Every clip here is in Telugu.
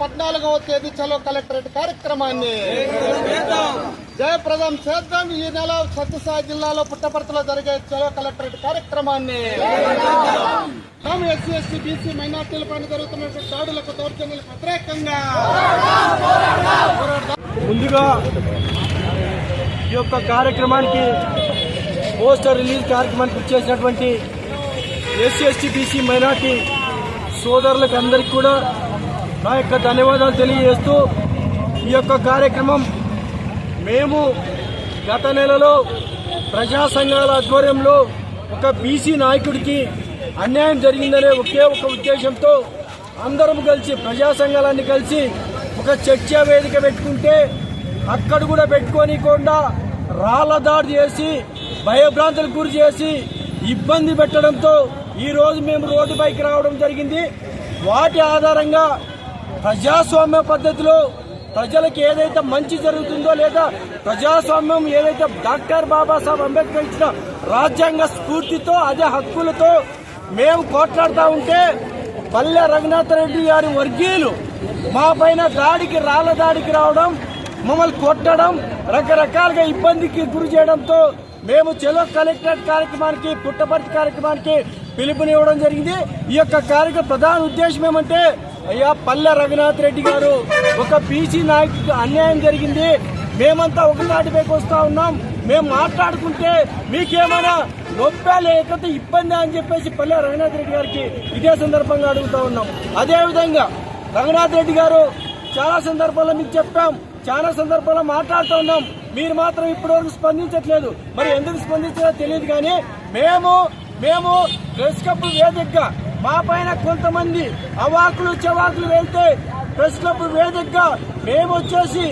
పద్నాలుగవ తేదీ చలో కలెక్టరేట్ కార్యక్రమాన్ని. జయప్రదం చేద్దాం. ఈ నెల సత్యసాయి జిల్లాలో పుట్టపర్తిలో జరిగే చలో కలెక్టరేట్ కార్యక్రమాన్ని. ఎస్సీ ఎస్సీ బీసీ మైనార్టీల పైన జరుగుతున్నటువంటి దాడులకు దౌర్జన్యాలకు వ్యతిరేకంగా ముందుగా ఈ యొక్క కార్యక్రమానికి పోస్టర్ రిలీజ్ కార్యక్రమానికి ఇచ్చేసినటువంటి ఎస్సీ ఎస్టీ బీసీ మైనార్టీ సోదరులకు అందరికీ కూడా నా యొక్క ధన్యవాదాలు తెలియజేస్తూ ఈ యొక్క కార్యక్రమం మేము గత నెలలో ప్రజా సంఘాల ఆధ్వర్యంలో ఒక బీసీ నాయకుడికి అన్యాయం జరిగిందనే ఒకే ఒక ఉద్దేశంతో అందరం కలిసి ప్రజా సంఘాలన్నీ కలిసి ఒక చర్చా వేదిక పెట్టుకుంటే అక్కడ కూడా పెట్టుకోనికుండా రాళ్ళ దాడి చేసి భయభ్రాంతులకు గురి చేసి ఇబ్బంది పెట్టడంతో ఈరోజు మేము రోడ్డుపైకి రావడం జరిగింది. వాటి ఆధారంగా ప్రజాస్వామ్య పద్ధతిలో ప్రజలకు ఏదైతే మంచి జరుగుతుందో లేదా ప్రజాస్వామ్యం ఏదైతే డాక్టర్ బాబాసాహెబ్ అంబేద్కర్ ఇచ్చిన రాజ్యాంగ స్ఫూర్తితో అదే హక్కులతో మేము కోట్లాడుతూ ఉంటే పల్లె రఘునాథ రెడ్డి గారి వర్గీయులు మా పైన దాడికి రాళ్ళ దాడికి రావడం మమ్మల్ని కొట్టడం రకరకాలుగా ఇబ్బందికి గురి చేయడంతో మేము చెలో కలెక్టరేట్ కార్యక్రమానికి పుట్టపర్తి కార్యక్రమానికి పిలుపునివ్వడం జరిగింది. ఈ యొక్క కార్యక్రమ ప్రధాన ఉద్దేశం ఏమంటే అయ్యా పల్లె రఘునాథ్ రెడ్డి గారు ఒక బీసీ నాయకుడికి అన్యాయం జరిగింది. మేమంతా ఒకనాటిపైకి వస్తా ఉన్నాం. మేము మాట్లాడుకుంటే మీకేమైనా నొప్పా లేకపోతే ఇబ్బంది అని చెప్పేసి పల్లె రఘునాథ్ రెడ్డి గారికి ఇదే సందర్భంగా అడుగుతా ఉన్నాం. అదేవిధంగా రఘునాథ్ రెడ్డి గారు చాలా సందర్భాల్లో మీకు చెప్పాం. చాలా సందర్భాల్లో మాట్లాడుతూ ఉన్నాం. మీరు మాత్రం ఇప్పటివరకు స్పందించట్లేదు. మరి ఎందుకు స్పందించాలో తెలియదు కానీ మేము మేము ప్రెస్ క్లబ్ వేదికగా మా పైన కొంతమంది అవాకులు చెవాకులు వెళ్తే ప్రెస్ క్లబ్ వేదికగా మేము వచ్చేసి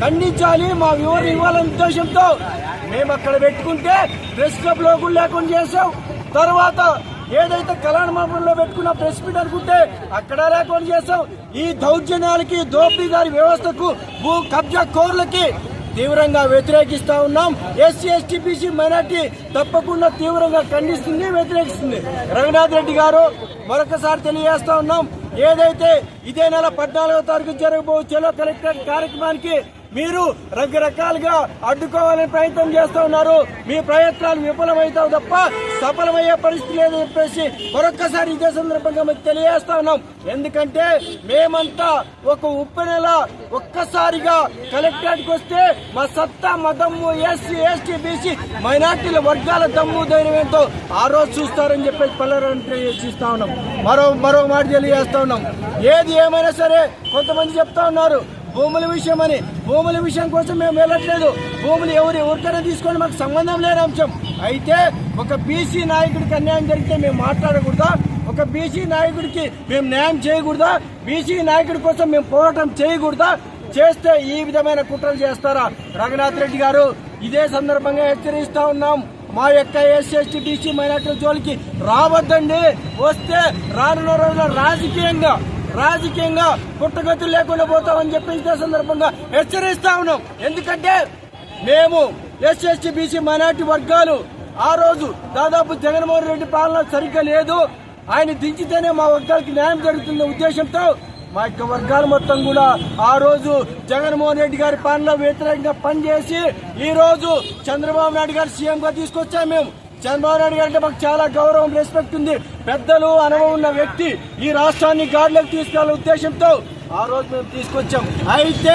ఖండించాలి మా వివరణ ఇవ్వాలనే ఉద్దేశంతో మేము అక్కడ పెట్టుకుంటే ప్రెస్ క్లబ్లో కూడా లేకుండా చేసాం తర్వాత ఏదైతే కళ్యాణ మండపంలో పెట్టుకున్న ప్రెస్ మీట్ అనుకుంటే అక్కడ లేకుండా చేసాం ఈ దౌర్జన్యాలకి దోపిడీదారి వ్యవస్థకు భూ కబ్జా కోర్లకి తీవ్రంగా వ్యతిరేకిస్తా ఉన్నాం. ఎస్సీ ఎస్టీ బీసీ మైనార్టీ తప్పకుండా తీవ్రంగా ఖండిస్తుంది వ్యతిరేకిస్తుంది. రఘునాథ్ రెడ్డి గారు మరొకసారి తెలియజేస్తా ఉన్నాం. ఏదైతే ఇదే నెల పద్నాలుగో తారీఖు జరగబో చలో కలెక్టర్ కార్యక్రమానికి మీరు రకరకాలుగా అడ్డుకోవాలని ప్రయత్నం చేస్తూ ఉన్నారు. మీ ప్రయత్నాలు విఫలమవుతావు తప్ప సఫలమయ్యే పరిస్థితి లేదని చెప్పేసి మరొక్కసారి ఇదే సందర్భంగా మీకు తెలియజేస్తా ఉన్నాం. ఎందుకంటే మేమంతా ఒక ఉప్పు నెల ఒక్కసారిగా కలెక్టరేట్కి వస్తే మా సత్తా మా దమ్ము ఎస్సీ ఎస్టీ బీసీ మైనార్టీల వర్గాల దమ్ము ధైర్యం ఏంటో ఆ రోజు చూస్తారని చెప్పేసి పల్లెలను తెలియజేస్తా ఉన్నాం. మరో మరో మాట తెలియజేస్తా ఉన్నాం. ఏది ఏమైనా సరే కొంతమంది చెప్తా ఉన్నారు. భూముల విషయం అని భూముల విషయం కోసం మేము వెళ్ళట్లేదు. భూములు ఎవరు ఎవరికైనా తీసుకొని మాకు సంబంధం లేని అంశం. అయితే ఒక బీసీ నాయకుడికి అన్యాయం జరిగితే మేము మాట్లాడకూడదా? ఒక బీసీ నాయకుడికి మేము న్యాయం చేయకూడదా? బీసీ నాయకుడి కోసం మేము పోరాటం చేయకూడదా? చేస్తే ఈ విధమైన కుట్రలు చేస్తారా? రఘునాథ్ రెడ్డి గారు ఇదే సందర్భంగా హెచ్చరిస్తా ఉన్నాం. మా యొక్క ఎస్ఎస్టీ బీసీ మైనార్టీల జోలికి రావద్దండి. వస్తే రానున్న రోజుల్లో రాజకీయంగా రాజకీయంగా పుట్టగతులు లేకుండా పోతామని చెప్పి ఇదే సందర్భంగా హెచ్చరిస్తా ఉన్నాం. ఎందుకంటే మేము ఎస్సీ ఎస్టీ బీసీ మైనార్టీ వర్గాలు. ఆ రోజు దాదాపు జగన్మోహన్ రెడ్డి పాలన సరిగ్గా లేదు. ఆయన దించితేనే మా వర్గాలకి న్యాయం జరుగుతున్న ఉద్దేశంతో మా యొక్క వర్గాలు మొత్తం కూడా ఆ రోజు జగన్మోహన్ రెడ్డి గారి పాలన వ్యతిరేకంగా పనిచేసి ఈ రోజు చంద్రబాబు నాయుడు గారు సీఎంగా తీసుకొచ్చాము తీసుకొచ్చాం మేము. చంద్రబాబు నాయుడు గారు అంటే మాకు చాలా గౌరవం రెస్పెక్ట్ ఉంది. పెద్దలు అనుభవం ఉన్న వ్యక్తి ఈ రాష్ట్రాన్ని గాడిలోకి తీసుకెళ్ళే ఉద్దేశంతో ఆ రోజు మేము తీసుకొచ్చాం. అయితే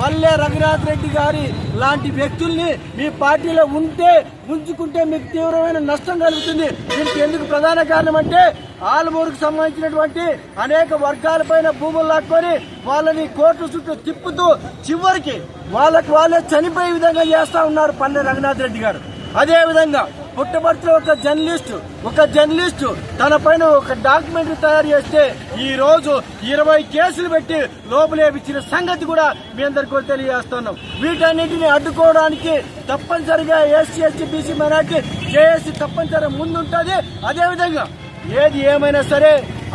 పల్లె రఘునాథ్ రెడ్డి గారి లాంటి వ్యక్తుల్ని మీ పార్టీలో ఉంటే ఉంచుకుంటే మీకు తీవ్రమైన నష్టం కలుగుతుంది. దీనికి ఎందుకు ప్రధాన కారణం అంటే ఆలమూరుకు సంబంధించినటువంటి అనేక వర్గాలపైన భూములు లాక్కొని వాళ్ళని కోర్టు చుట్టూ తిప్పుతూ చివరికి వాళ్ళకు వాళ్ళే చనిపోయే విధంగా చేస్తా ఉన్నారు పల్లె రఘునాథ్ రెడ్డి గారు. అదే విధంగా ఒక జర్నలిస్ట్ ఒక జర్నలిస్ట్ తన పైన ఒక డాక్యుమెంటరీ తయారు చేస్తే ఈ రోజు ఇరవై కేసులు పెట్టి లోపలేపించిన సంగతి కూడా మీ అందరికీ కూడా తెలియజేస్తున్నాం వీటన్నిటిని అడ్డుకోవడానికి తప్పనిసరిగా SC ST BC minority JAC తప్పనిసరి ముందుంటుంది. అదేవిధంగా ఏది ఏమైనా సరే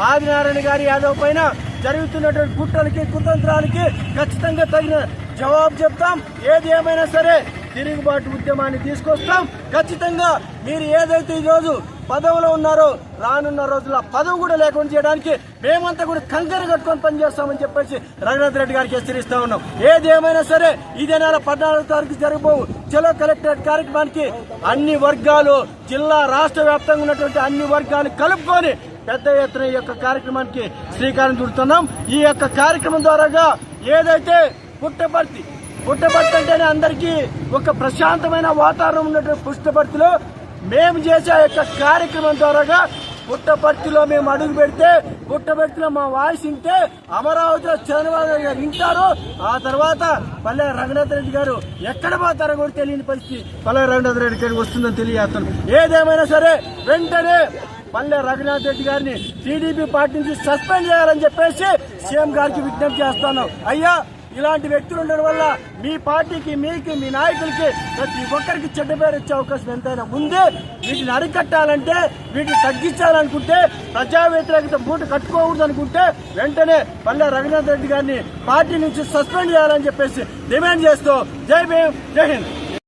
ఆదినారాయణ గారి యాదవ్ పైన జరుగుతున్నటువంటి కుట్రలకి కుతంత్రాలకి ఖచ్చితంగా తగిన జవాబు చెప్తాం. ఏది ఏమైనా సరే తిరుగుబాటు ఉద్యమాన్ని తీసుకొస్తాం. ఖచ్చితంగా మీరు ఏదైతే ఈరోజు పదవిలో ఉన్నారో రానున్న రోజుల్లో పదవి కూడా లేకుండా చేయడానికి మేమంతా కూడా కంకర కట్టుకొని పనిచేస్తామని చెప్పేసి రఘునాథ్ రెడ్డి గారికి హెచ్చరిస్తా ఉన్నాం. ఏదేమైనా సరే ఇదే నెల పద్నాలుగు తారీఖు జరగబోవు. చలో కలెక్టరేట్ కార్యక్రమానికి అన్ని వర్గాలు జిల్లా రాష్ట్ర వ్యాప్తంగా ఉన్నటువంటి అన్ని వర్గాలు కలుపుకొని పెద్ద ఎత్తున ఈ యొక్క కార్యక్రమానికి శ్రీకారం చుడుతున్నాం. ఈ యొక్క కార్యక్రమం ద్వారాగా ఏదైతే పుట్టపర్తి పుట్టపర్తి అంటేనే అందరికీ ఒక ప్రశాంతమైన వాతావరణం ఉన్నటువంటి పుట్టపర్తిలో మేము చేసే ఆ యొక్క కార్యక్రమం ద్వారాగా పుట్టపర్తిలో మేము అడుగు పెడితే పుట్టపర్తిలో మా వాయిస్ వింటే అమరావతిలో చంద్రబాబు గారు వింటారు. ఆ తర్వాత పల్లె రఘునాథ్ రెడ్డి గారు ఎక్కడ పోతారో కూడా తెలియని పరిస్థితి. పల్లె రఘునాథ్ రెడ్డి గారికి వస్తుందని తెలియజేస్తాను. ఏదేమైనా సరే వెంటనే పల్లె రఘునాథ్ రెడ్డి గారిని టీడీపీ పార్టీ నుంచి సస్పెండ్ చేయాలని చెప్పేసి సీఎం గారికి విజ్ఞప్తి చేస్తాను. అయ్యా ఇలాంటి వ్యక్తులు ఉండడం వల్ల మీ పార్టీకి మీకు మీ నాయకులకి ప్రతి ఒక్కరికి చెడ్డ పేరు వచ్చే అవకాశం ఎంతైనా ఉంది. వీటిని అరికట్టాలంటే వీటిని తగ్గించాలనుకుంటే ప్రజా వ్యతిరేకత మూట కట్టుకోకూడదు అనుకుంటే వెంటనే పల్లె రఘునాథ్ రెడ్డి గారిని పార్టీ నుంచి సస్పెండ్ చేయాలని చెప్పేసి డిమాండ్ చేస్తూ జై భీమ్ జై హింద్.